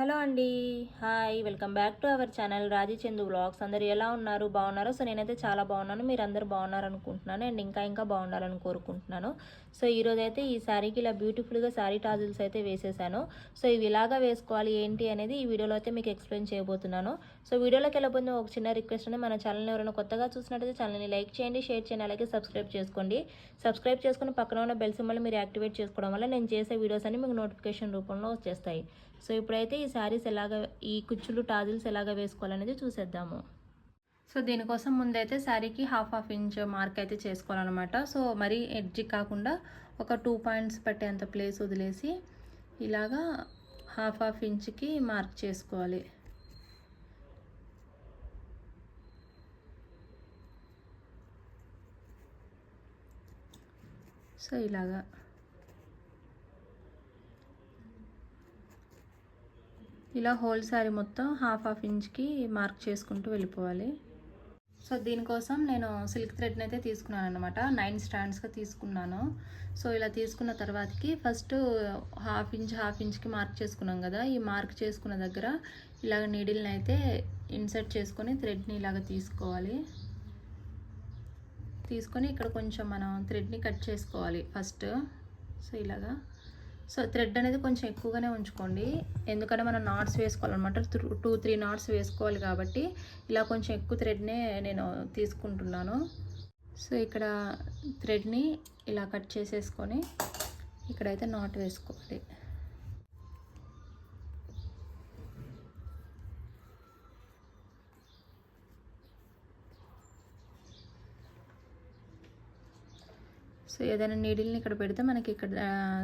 Hello అండి. Hi welcome back to our channel Raji Chandu vlogs. అందరు ఎలా ఉన్నారు? బాగున్నారు? సో నేనైతే చాలా బాగున్నాను. మీరు అందరు బాగున్నారు అనుకుంటున్నాను అండ్ ఇంకా ఇంకా బాగుండాలని కోరుకుంటున్నాను. సో ఈరోజు అయితే ఈ శారీకి ఇలా బ్యూటిఫుల్గా శారీ టాజిల్స్ అయితే వేసేసాను. సో ఇవి ఇలాగా వేసుకోవాలి ఏంటి అనేది ఈ వీడియోలో అయితే మీకు ఎక్స్ప్లెయిన్ చేయబోతున్నాను. సో వీడియోలోకి వెళ్ళబోతున్న ఒక చిన్న రిక్వెస్ట్ అండి. మన ఛానల్ని ఎవరైనా కొత్తగా చూసినట్టయితే ఛానల్ని లైక్ చేయండి షేర్ చేయండి అలాగే సబ్స్క్రైబ్ చేసుకోండి. సబ్స్క్రైబ్ చేసుకుని పక్కన ఉన్న బెల్ సింబల్ మీరు యాక్టివేట్ చేసుకోవడం వల్ల నేను చేసే వీడియోస్ అన్ని మీకు నోటిఫికేషన్ రూపంలో వచ్చేస్తాయి. సో ఇప్పుడైతే ఈ శారీస్ ఎలాగ ఈ కుచ్చులు టాజిల్స్ ఎలాగ వేసుకోవాలనేది చూసేద్దాము. సో దీనికోసం ముందైతే శారీకి హాఫ్ హాఫ్ ఇంచ్ మార్క్ అయితే చేసుకోవాలన్నమాట. సో మరీ ఎడ్జి కాకుండా ఒక టూ పాయింట్స్ పట్టేంత ప్లేస్ వదిలేసి ఇలాగా హాఫ్ హాఫ్ ఇంచ్కి మార్క్ చేసుకోవాలి. సో ఇలాగా. ఇలా హోల్ శారీ మొత్తం హాఫ్ హాఫ్ ఇంచ్కి మార్క్ చేసుకుంటూ వెళ్ళిపోవాలి. సో దీనికోసం నేను సిల్క్ థ్రెడ్ని అయితే తీసుకున్నాను అనమాట నైన్ స్టాండ్స్గా తీసుకున్నాను. సో ఇలా తీసుకున్న తర్వాతకి ఫస్ట్ హాఫ్ ఇంచ్ హాఫ్ ఇంచ్కి మార్క్ చేసుకున్నాం కదా. ఈ మార్క్ చేసుకున్న దగ్గర ఇలాగ నీడిల్ని అయితే ఇన్సర్ట్ చేసుకొని థ్రెడ్ని ఇలాగ తీసుకోవాలి. తీసుకొని ఇక్కడ కొంచెం మనం థ్రెడ్ని కట్ చేసుకోవాలి ఫస్ట్. సో ఇలాగా. సో థ్రెడ్ అనేది కొంచెం ఎక్కువగానే ఉంచుకోండి. ఎందుకంటే మనం నాట్స్ వేసుకోవాలన్నమాట. టూ త్రీ నాట్స్ వేసుకోవాలి కాబట్టి ఇలా కొంచెం ఎక్కువ థ్రెడ్నే నేను తీసుకుంటున్నాను. సో ఇక్కడ థ్రెడ్ని ఇలా కట్ చేసేసుకొని ఇక్కడైతే నాట్ వేసుకోవాలి. సో ఏదైనా నీడిల్ని ఇక్కడ పెడితే మనకి ఇక్కడ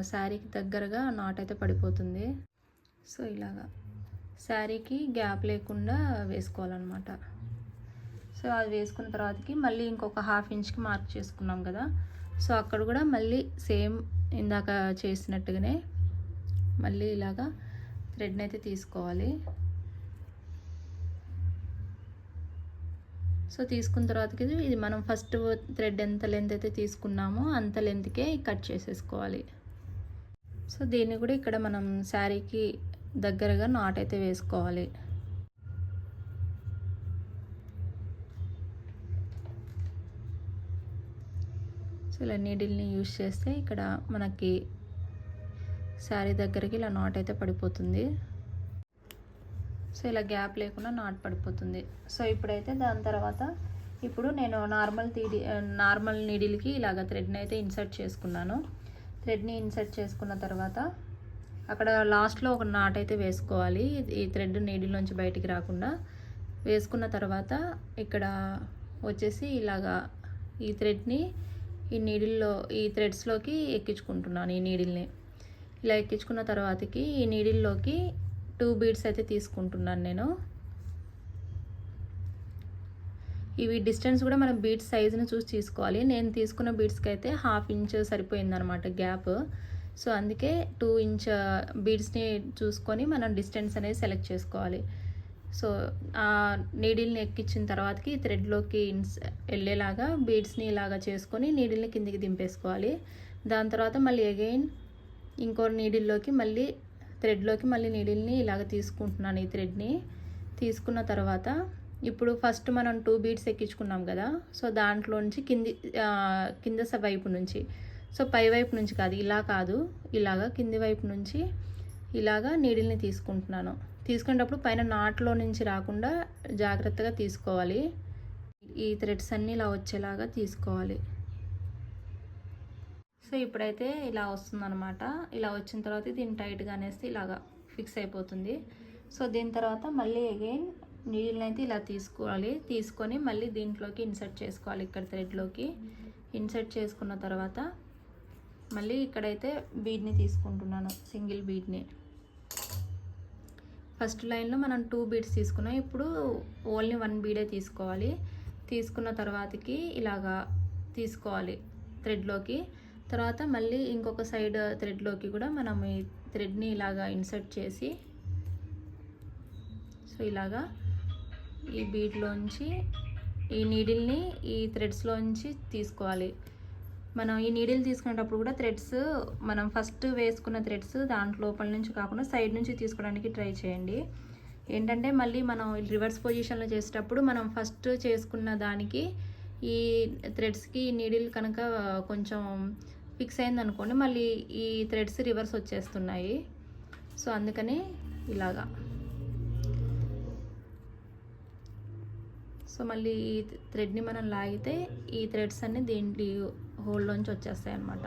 శారీకి దగ్గరగా నాట్ అయితే పడిపోతుంది. సో ఇలాగా. శారీకి గ్యాప్ లేకుండా వేసుకోవాలన్నమాట. సో అది వేసుకున్న తర్వాతకి మళ్ళీ ఇంకొక హాఫ్ ఇంచ్కి మార్క్ చేసుకున్నాం కదా. సో అక్కడ కూడా మళ్ళీ సేమ్ ఇందాక చేసినట్టుగానే మళ్ళీ ఇలాగా థ్రెడ్ని అయితే తీసుకోవాలి. సో తీసుకున్న తర్వాతకి ఇది మనం ఫస్ట్ థ్రెడ్ ఎంత లెంత్ అయితే తీసుకున్నామో అంత లెంత్కే కట్ చేసేసుకోవాలి. సో దీన్ని కూడా ఇక్కడ మనం శారీకి దగ్గరగా నాట్ అయితే వేసుకోవాలి. సో ఇలా నీడిల్ని యూజ్ చేస్తే ఇక్కడ మనకి శారీ దగ్గరికి ఇలా నాట్ అయితే పడిపోతుంది. సో ఇలా గ్యాప్ లేకుండా నాట్ పడిపోతుంది. సో ఇప్పుడైతే దాని తర్వాత ఇప్పుడు నేను నార్మల్ తీడి నార్మల్ నీడిల్కి ఇలాగ థ్రెడ్ని అయితే ఇన్సర్ట్ చేసుకున్నాను. థ్రెడ్ని ఇన్సర్ట్ చేసుకున్న తర్వాత అక్కడ లాస్ట్లో ఒక నాట్ అయితే వేసుకోవాలి. ఈ థ్రెడ్ నీడిల్లోంచి బయటికి రాకుండా వేసుకున్న తర్వాత ఇక్కడ వచ్చేసి ఇలాగా ఈ థ్రెడ్ని ఈ నీడిల్లో ఈ థ్రెడ్స్లోకి ఎక్కించుకుంటున్నాను ఈ నీడిల్ని. ఇలా ఎక్కించుకున్న తర్వాతకి ఈ నీడిల్లోకి టూ బీడ్స్ అయితే తీసుకుంటున్నాను నేను. ఇవి డిస్టెన్స్ కూడా మనం బీడ్స్ సైజ్ని చూసి తీసుకోవాలి. నేను తీసుకున్న బీడ్స్కి అయితే హాఫ్ ఇంచ్ సరిపోయిందనమాట గ్యాప్. సో అందుకే టూ ఇంచ్ బీడ్స్ని చూసుకొని మనం డిస్టెన్స్ అనేది సెలెక్ట్ చేసుకోవాలి. సో ఆ నీడిల్ని ఎక్కించిన తర్వాతకి థ్రెడ్లోకి ఇన్స్ వెళ్ళేలాగా బీడ్స్ని ఇలాగా చేసుకొని నీడిల్ని కిందికి దింపేసుకోవాలి. దాని తర్వాత మళ్ళీ అగైన్ ఇంకో నీడిల్లోకి మళ్ళీ థ్రెడ్లోకి మళ్ళీ నీడిల్ని ఇలాగ తీసుకుంటున్నాను ఈ థ్రెడ్ని. తీసుకున్న తర్వాత ఇప్పుడు ఫస్ట్ మనం టూ బీడ్స్ ఎక్కించుకున్నాం కదా సో దాంట్లో నుంచి కింది కింద వైపు నుంచి. సో పై వైపు నుంచి కాదు ఇలా కాదు ఇలాగా కింది వైపు నుంచి ఇలాగా నీడిల్ని తీసుకుంటున్నాను. తీసుకునేటప్పుడు పైన నాట్లో నుంచి రాకుండా జాగ్రత్తగా తీసుకోవాలి. ఈ థ్రెడ్స్ అన్నీ ఇలా వచ్చేలాగా తీసుకోవాలి. సో ఇప్పుడైతే ఇలా వస్తుందన్నమాట. ఇలా వచ్చిన తర్వాత దీన్ని టైట్గా అనేసి ఇలాగా ఫిక్స్ అయిపోతుంది. సో దీని తర్వాత మళ్ళీ అగైన్ నీళ్ళని అయితే ఇలా తీసుకోవాలి. తీసుకొని మళ్ళీ దీంట్లోకి ఇన్సర్ట్ చేసుకోవాలి ఇక్కడ థ్రెడ్లోకి. ఇన్సర్ట్ చేసుకున్న తర్వాత మళ్ళీ ఇక్కడైతే బీడ్ని తీసుకుంటున్నాను సింగిల్ బీడ్ని. ఫస్ట్ లైన్లో మనం టూ బీడ్స్ తీసుకున్నాం. ఇప్పుడు ఓన్లీ వన్ బీడే తీసుకోవాలి. తీసుకున్న తర్వాతకి ఇలాగా తీసుకోవాలి థ్రెడ్లోకి. తర్వాత మళ్ళీ ఇంకొక సైడ్ థ్రెడ్లోకి కూడా మనం ఈ థ్రెడ్ని ఇలాగా ఇన్సర్ట్ చేసి సో ఇలాగా ఈ బీట్లోంచి ఈ నీడిల్ని ఈ థ్రెడ్స్లోంచి తీసుకోవాలి. మనం ఈ నీడిల్ తీసుకునేటప్పుడు కూడా థ్రెడ్స్ మనం ఫస్ట్ వేసుకున్న థ్రెడ్స్ దాంట్లో లోపల నుంచి కాకుండా సైడ్ నుంచి తీసుకోవడానికి ట్రై చేయండి. ఏంటంటే మళ్ళీ మనం రివర్స్ పొజిషన్లో చేసేటప్పుడు మనం ఫస్ట్ చేసుకున్న దానికి ఈ థ్రెడ్స్కి నీడిల్ కనుక కొంచెం ఫిక్స్ అయిందనుకోండి మళ్ళీ ఈ థ్రెడ్స్ రివర్స్ వచ్చేస్తున్నాయి. సో అందుకని ఇలాగా. సో మళ్ళీ ఈ థ్రెడ్ని మనం లాగితే ఈ థ్రెడ్స్ అన్ని దీంట్లో హోల్లోంచి వచ్చేస్తాయి అన్నమాట.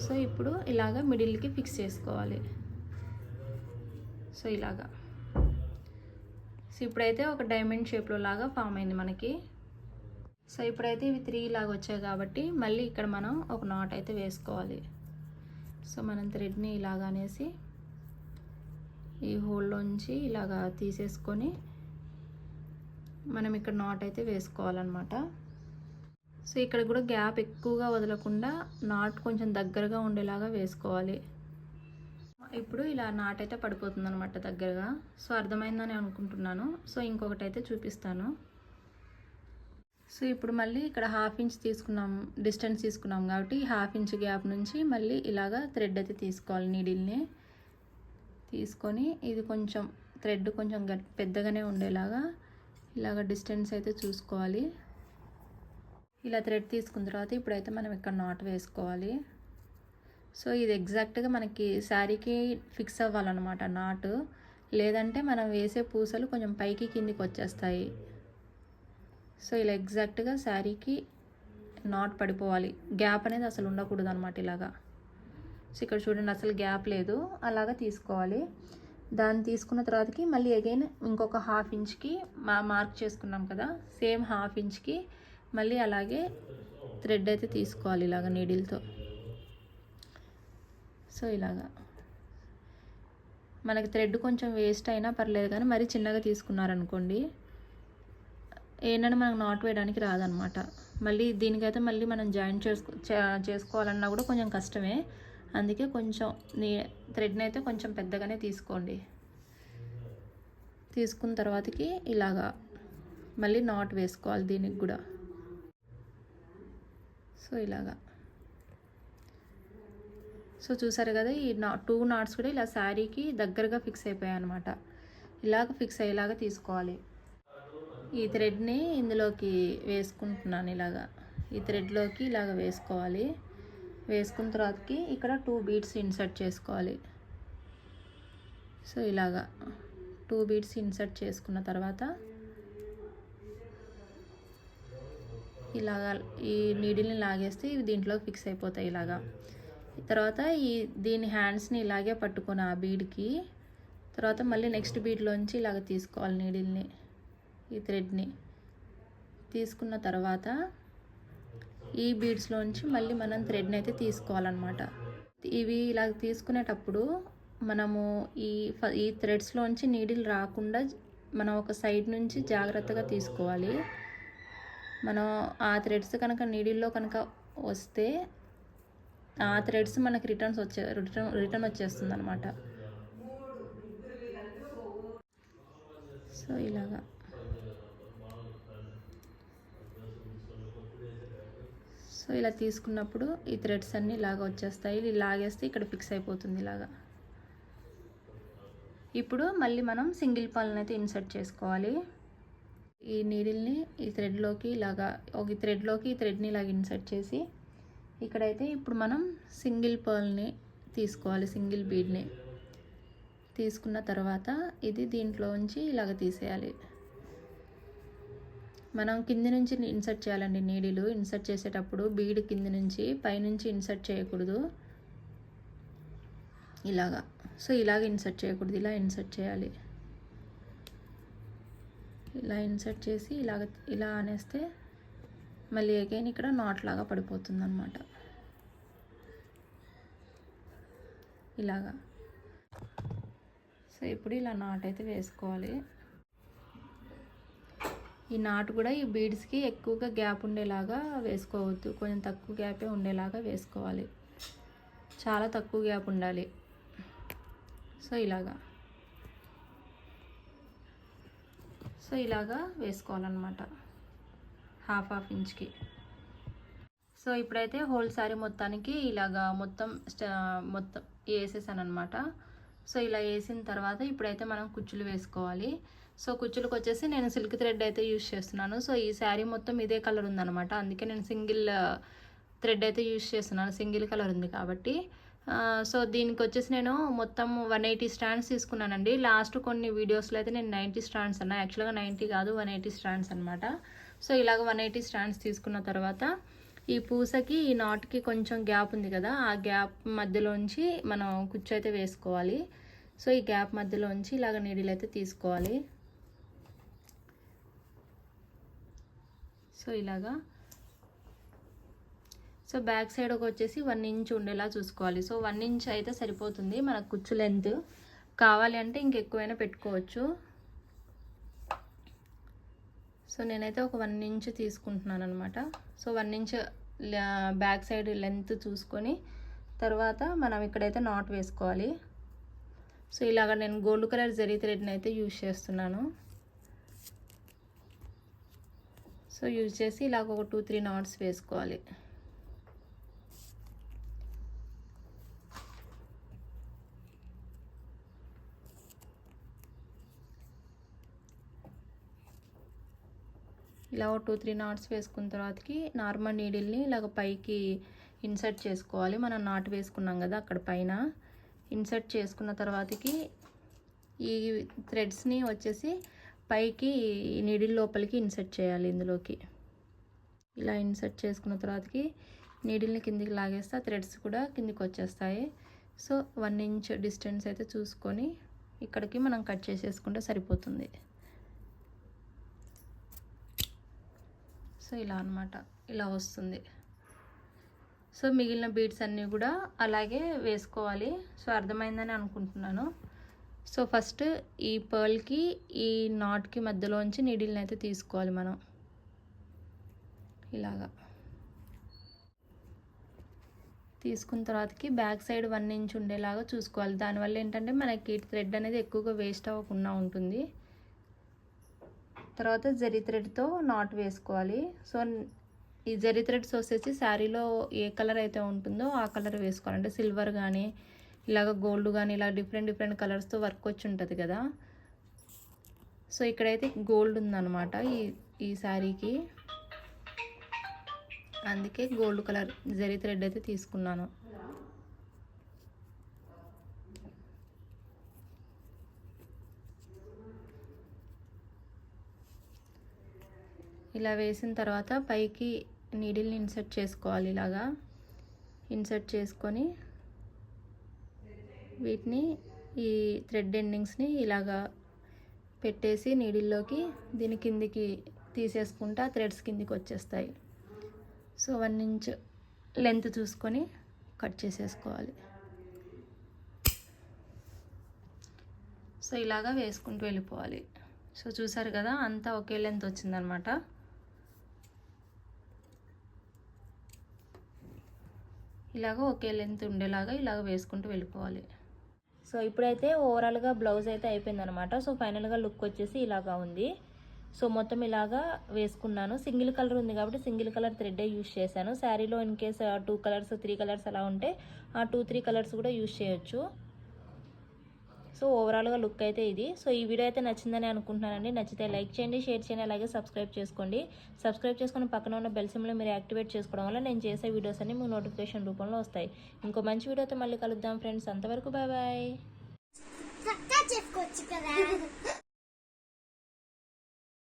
సో ఇప్పుడు ఇలాగ మిడిల్కి ఫిక్స్ చేసుకోవాలి. సో ఇలాగా. సో ఇప్పుడైతే ఒక డైమండ్ షేప్లో లాగా ఫామ్ అయింది మనకి. సో ఇప్పుడైతే ఇవి త్రీ లాగా వచ్చాయి కాబట్టి మళ్ళీ ఇక్కడ మనం ఒక నాట్ అయితే వేసుకోవాలి. సో మనం థ్రెడ్ని ఇలాగ అనేసి ఈ హోల్లోంచి ఇలాగా తీసేసుకొని మనం ఇక్కడ నాట్ అయితే వేసుకోవాలన్నమాట. సో ఇక్కడ కూడా గ్యాప్ ఎక్కువగా వదలకుండా నాట్ కొంచెం దగ్గరగా ఉండేలాగా వేసుకోవాలి. ఇప్పుడు ఇలా నాట్ అయితే పడిపోతుంది అనమాట దగ్గరగా. సో అర్థమైందని అనుకుంటున్నాను. సో ఇంకొకటి అయితే చూపిస్తాను. సో ఇప్పుడు మళ్ళీ ఇక్కడ హాఫ్ ఇంచ్ తీసుకున్నాం డిస్టెన్స్ తీసుకున్నాం కాబట్టి హాఫ్ ఇంచ్ గ్యాప్ నుంచి మళ్ళీ ఇలాగా థ్రెడ్ అయితే తీసుకోవాలి నీడిల్ని. తీసుకొని ఇది కొంచెం థ్రెడ్ కొంచెం పెద్దగానే ఉండేలాగా ఇలాగ డిస్టెన్స్ అయితే చూసుకోవాలి. ఇలా థ్రెడ్ తీసుకున్న తర్వాత ఇప్పుడైతే మనం ఇక్కడ నాట్ వేసుకోవాలి. సో ఇది ఎగ్జాక్ట్గా మనకి శారీకి ఫిక్స్ అవ్వాలన్నమాట నాటు. లేదంటే మనం వేసే పూసలు కొంచెం పైకి కిందికి వచ్చేస్తాయి. సో ఇలా ఎగ్జాక్ట్గా శారీకి నాట్ పడిపోవాలి. గ్యాప్ అనేది అసలు ఉండకూడదు అనమాట ఇలాగా. సో ఇక్కడ చూడండి అసలు గ్యాప్ లేదు. అలాగా తీసుకోవాలి. దాన్ని తీసుకున్న తర్వాతకి మళ్ళీ అగైన్ ఇంకొక హాఫ్ ఇంచ్కి మా మార్క్ చేసుకున్నాం కదా సేమ్ హాఫ్ ఇంచ్కి మళ్ళీ అలాగే థ్రెడ్ అయితే తీసుకోవాలి ఇలాగ నీడిల్తో. సో ఇలాగా. మనకి థ్రెడ్ కొంచెం వేస్ట్ అయినా పర్లేదు కానీ మరీ చిన్నగా తీసుకున్నారనుకోండి ఏంటంటే మనకు నాట్ వేయడానికి రాదనమాట. మళ్ళీ దీనికైతే మళ్ళీ మనం జాయిన్ చేసుకో చేసుకోవాలన్నా కూడా కొంచెం కష్టమే. అందుకే కొంచెం నీ థ్రెడ్ని అయితే కొంచెం పెద్దగానే తీసుకోండి. తీసుకున్న తర్వాతకి ఇలాగా మళ్ళీ నాట్ వేసుకోవాలి దీనికి కూడా. సో ఇలాగా. సో చూసారు కదా ఈ నా టూ నాట్స్ కూడా ఇలా శారీకి దగ్గరగా ఫిక్స్ అయిపోయాయి అనమాట ఇలాగ ఫిక్స్ అయ్యేలాగా తీసుకోవాలి. ఈ థ్రెడ్ని ఇందులోకి వేసుకుంటున్నాను ఇలాగా. ఈ థ్రెడ్లోకి ఇలాగ వేసుకోవాలి. వేసుకున్న తర్వాతకి ఇక్కడ టూ బీడ్స్ ఇన్సర్ట్ చేసుకోవాలి. సో ఇలాగా టూ బీడ్స్ ఇన్సర్ట్ చేసుకున్న తర్వాత ఇలాగా ఈ నీడిల్ని లాగేస్తే ఇవి దీంట్లో ఫిక్స్ అయిపోతాయి ఇలాగా. తర్వాత ఈ దీని హ్యాండ్స్ని ఇలాగే పట్టుకొని ఆ బీడ్కి తర్వాత మళ్ళీ నెక్స్ట్ బీడ్లోంచి ఇలాగ తీసుకోవాలి నీడిల్ని. ఈ థ్రెడ్ని తీసుకున్న తర్వాత ఈ బీడ్స్లోంచి మళ్ళీ మనం థ్రెడ్ని అయితే తీసుకోవాలన్నమాట. ఇవి ఇలా తీసుకునేటప్పుడు మనము ఈ ఈ థ్రెడ్స్లోంచి నీడిల్ రాకుండా మనం ఒక సైడ్ నుంచి జాగ్రత్తగా తీసుకోవాలి. మనం ఆ థ్రెడ్స్ కనుక నీడిల్లో కనుక వస్తే ఆ థ్రెడ్స్ మనకి రిటర్న్స్ వచ్చే రిటర్న్ రిటర్న్ వచ్చేస్తుంది అనమాట సో ఇలాగా. సో ఇలా తీసుకున్నప్పుడు ఈ థ్రెడ్స్ అన్నీ ఇలాగ వచ్చేస్తాయి. ఇది లాగేస్తే ఇక్కడ ఫిక్స్ అయిపోతుంది ఇలాగా. ఇప్పుడు మళ్ళీ మనం సింగిల్ పాలను అయితే ఇన్సర్ట్ చేసుకోవాలి. ఈ నీడిల్ని ఈ థ్రెడ్లోకి ఇలాగా ఒక థ్రెడ్లోకి ఈ థ్రెడ్ని ఇలాగ ఇన్సర్ట్ చేసి ఇక్కడైతే ఇప్పుడు మనం సింగిల్ పర్ల్ని తీసుకోవాలి సింగిల్ బీడ్ని. తీసుకున్న తర్వాత ఇది దీంట్లో ఉంచి ఇలాగ తీసేయాలి. మనం కింది నుంచి ఇన్సర్ట్ చేయాలండి నీడిలు. ఇన్సర్ట్ చేసేటప్పుడు బీడ్ కింది నుంచి పైనుంచి ఇన్సర్ట్ చేయకూడదు. ఇలాగా. సో ఇలాగ ఇన్సర్ట్ చేయకూడదు. ఇలా ఇన్సర్ట్ చేయాలి. ఇలా ఇన్సర్ట్ చేసి ఇలాగ ఇలా అనేస్తే మళ్ళీ అగైన్ ఇక్కడ నాట్ లాగా పడిపోతుంది అనమాట ఇలాగా. సో ఇప్పుడు ఇలా నాట్ అయితే వేసుకోవాలి. ఈ నాటు కూడా ఈ బీడ్స్కి ఎక్కువగా గ్యాప్ ఉండేలాగా వేసుకోవద్దు. కొంచెం తక్కువ గ్యాపే ఉండేలాగా వేసుకోవాలి. చాలా తక్కువ గ్యాప్ ఉండాలి. సో ఇలాగా. సో ఇలాగా వేసుకోవాలన్నమాట. హాఫ్ హాఫ్ ఇంచ్కి సో ఇప్పుడైతే హోల్ సారీ మొత్తానికి ఇలాగా మొత్తం మొత్తం వేసేసాను అనమాట సో ఇలా వేసిన తర్వాత ఇప్పుడైతే మనం కుచ్చులు వేసుకోవాలి. సో కుచ్చులకు వచ్చేసి నేను సిల్క్ థ్రెడ్ అయితే యూస్ చేస్తున్నాను. సో ఈ శారీ మొత్తం ఇదే కలర్ ఉందన్నమాట. అందుకే నేను సింగిల్ థ్రెడ్ అయితే యూస్ చేస్తున్నాను. సింగిల్ కలర్ ఉంది కాబట్టి. సో దీనికి వచ్చేసి నేను మొత్తం వన్ ఎయిటీ స్టాండ్స్ తీసుకున్నానండి. లాస్ట్ కొన్ని వీడియోస్లో అయితే నేను నైంటీ స్టాండ్స్ అన్నా. యాక్చువల్గా నైంటీ కాదు వన్ ఎయిటీ స్టాండ్స్ అనమాట సో ఇలాగ వన్ ఎయిటీ స్టాండ్స్ తీసుకున్న తర్వాత ఈ పూసకి ఈ నాట్కి కొంచెం గ్యాప్ ఉంది కదా. ఆ గ్యాప్ మధ్యలోంచి మనం కుచ్చు అయితే వేసుకోవాలి. సో ఈ గ్యాప్ మధ్యలోంచి ఇలాగ నీడిలు అయితే తీసుకోవాలి. సో ఇలాగా. సో బ్యాక్ సైడ్ ఒక వచ్చేసి వన్ ఇంచ్ ఉండేలా చూసుకోవాలి. సో వన్ ఇంచ్ అయితే సరిపోతుంది మనకు కుచ్చు లెంత్ కావాలి అంటే ఇంకెక్కువైనా పెట్టుకోవచ్చు. సో నేనైతే ఒక వన్ ఇంచ్ తీసుకుంటున్నాను అనమాట so one inch back side length చూసుకొని తర్వాత మనం ఇక్కడైతే నాట్ వేసుకోవాలి. సో ఇలాగ నేను గోల్డ్ కలర్ జరీ థ్రెడ్ని అయితే యూజ్ చేస్తున్నాను. సో యూజ్ చేసి ఇలాగ ఒక టూ త్రీ నాట్స్ వేసుకోవాలి. ఇలా ఒక టూ త్రీ నాట్స్ వేసుకున్న తర్వాతకి నార్మల్ నీడిల్ని ఇలాగ పైకి ఇన్సర్ట్ చేసుకోవాలి. మనం నాట్ వేసుకున్నాం కదా అక్కడ పైన. ఇన్సర్ట్ చేసుకున్న తర్వాతకి ఈ థ్రెడ్స్ని వచ్చేసి పైకి నీడిల్ లోపలికి ఇన్సర్ట్ చేయాలి ఇందులోకి. ఇలా ఇన్సర్ట్ చేసుకున్న తర్వాతకి నీడిల్ని కిందికి లాగేస్తే థ్రెడ్స్ కూడా కిందికి వచ్చేస్తాయి. సో వన్ ఇంచ్ డిస్టెన్స్ అయితే చూసుకొని ఇక్కడికి మనం కట్ చేసేసుకుంటే సరిపోతుంది. సో ఇలా అనమాట ఇలా వస్తుంది. సో మిగిలిన బీడ్స్ అన్నీ కూడా అలాగే వేసుకోవాలి. సో అర్థమైందని అనుకుంటున్నాను. సో ఫస్ట్ ఈ పర్ల్కి ఈ నాట్కి మధ్యలోంచి నీడిల్ని అయితే తీసుకోవాలి మనం. ఇలాగా. తీసుకున్న తర్వాతకి బ్యాక్ సైడ్ వన్ ఇంచ్ ఉండేలాగా చూసుకోవాలి. దానివల్ల ఏంటంటే మనకి థ్రెడ్ అనేది ఎక్కువగా వేస్ట్ అవ్వకుండా ఉంటుంది. తర్వాత జరి థ్రెడ్తో నాట్ వేసుకోవాలి. సో ఈ జరి థ్రెడ్స్ వచ్చేసి శారీలో ఏ కలర్ అయితే ఉంటుందో ఆ కలర్ వేసుకోవాలి. అంటే సిల్వర్ కానీ ఇలాగ గోల్డ్ కానీ ఇలా డిఫరెంట్ డిఫరెంట్ కలర్స్తో వర్క్ వచ్చి ఉంటుంది కదా. సో ఇక్కడైతే గోల్డ్ ఉందన్నమాట ఈ ఈ శారీకి. అందుకే గోల్డ్ కలర్ జరీ థ్రెడ్ అయితే తీసుకున్నాను. ఇలా వేసిన తర్వాత పైకి నీడిల్ని ఇన్సర్ట్ చేసుకోవాలి ఇలాగా. ఇన్సర్ట్ చేసుకొని వీటిని ఈ థ్రెడ్ ఎండింగ్స్ని ఇలాగా పెట్టేసి నీడిల్లోకి దీని కిందికి తీసేసుకుంటా థ్రెడ్స్ కిందికి వచ్చేస్తాయి. సో వన్ ఇంచ్ లెంత్ చూసుకొని కట్ చేసేసుకోవాలి. సో ఇలాగా వేసుకుంటూ వెళ్ళిపోవాలి. సో చూసారు కదా అంతా ఒకే లెంత్ వచ్చిందనమాట. ఇలాగ ఒకే లెంత్ ఉండేలాగా ఇలాగ వేసుకుంటూ వెళ్ళిపోవాలి. సో ఇప్పుడైతే ఓవరాల్గా బ్లౌజ్ అయితే అయిపోయిందనమాట సో ఫైనల్గా లుక్ వచ్చేసి ఇలాగా ఉంది. సో మొత్తం ఇలాగా వేసుకున్నాను. సింగిల్ కలర్ ఉంది కాబట్టి సింగిల్ కలర్ థ్రెడ్డే యూస్ చేశాను. శారీలో in case two colours three colours అలా ఉంటే ఆ టూ త్రీ కలర్స్ కూడా యూస్ చేయొచ్చు. సో ఓవరాల్గా లుక్ అయితే ఇది. సో ఈ వీడియో అయితే నచ్చిందని అనుకుంటున్నానండి. నచ్చితే లైక్ చేయండి షేర్ చేయండి అలాగే సబ్స్క్రైబ్ చేసుకోండి. సబ్స్క్రైబ్ చేసుకుని పక్కన ఉన్న బెల్ సిమ్లో మీరు యాక్టివేట్ చేసుకోవడం వల్ల నేను చేసే వీడియోస్ అన్ని మీకు నోటిఫికేషన్ రూపంలో వస్తాయి. ఇంకో మంచి వీడియోతో మళ్ళీ కలుద్దాం ఫ్రెండ్స్ అంతవరకు బాయ్ బాయ్